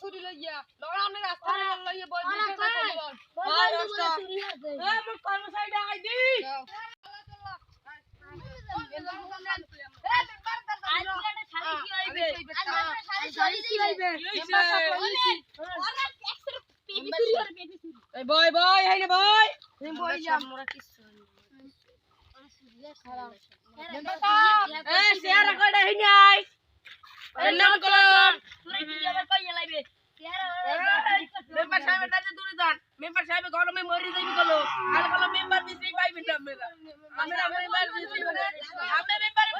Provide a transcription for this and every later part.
চুরি লইয়া লড়া আমি রাস্তা লইয়া বই দিকে কাছে বল। বল রাস্তা। এ মোর কর্মচারী আই দি বই বই হাই না বই। বই মোরা কিছু এই শেয়ার করে হিনাই নাম কল মেম্বার সাহেবের কাছে দূরে যান। মেম্বার সাহেব গরমে মরে যাইবি গলো আর গলো মেম্বার দিতেই পাইবেন না আমরা আমরা মেম্বার দিতেই পারে আমরা মেম্বারে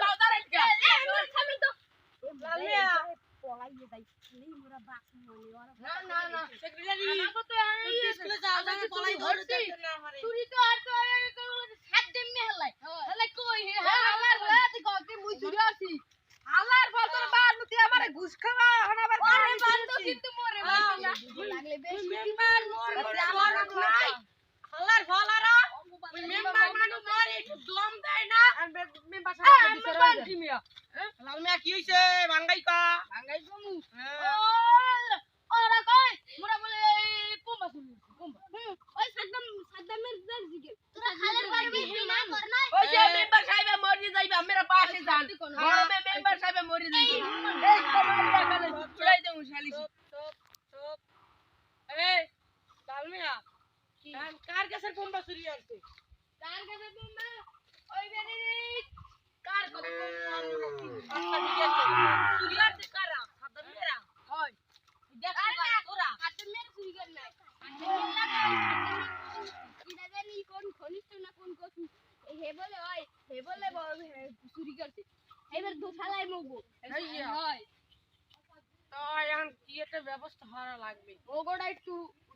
লালিয়া না না না। সেক্রেটারি আমাকে তো এই স্কুলে যাও যাও পলাই ধরছি। আমারে ঘুষ খাওয়া তো মানু লাল মিয়া কি হইছে ভাঙ্গাই কা ভাঙ্গাই কমু ওই যে মেম্বার সাহেব মরে যাইবে আমরা পাশে যান গরমে মেম্বার সাহেব মরে যাইবে এই কমান্ডার কালে চড়াই দেউ শালি এই লাল মিয়া কার কাছে বোমবা চুরি আনছে ঠিক আছে চুরি আনছে কারা? খাদম মেরা কারা তোরা। এবার দোশালাই মগো। এইয়া। হয়। তো এখন কি একটা ব্যবস্থা হওয়া লাগবে? ওগোটা একটু চুরি তো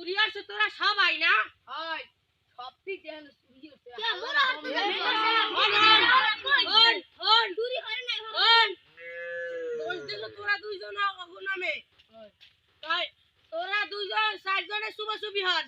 চুরি হচ্ছে। তোরা সবাই না হয় তোরা দুইজন অগুনামে তাই তোরা দুইজন চারজনে শুভ শুভি হর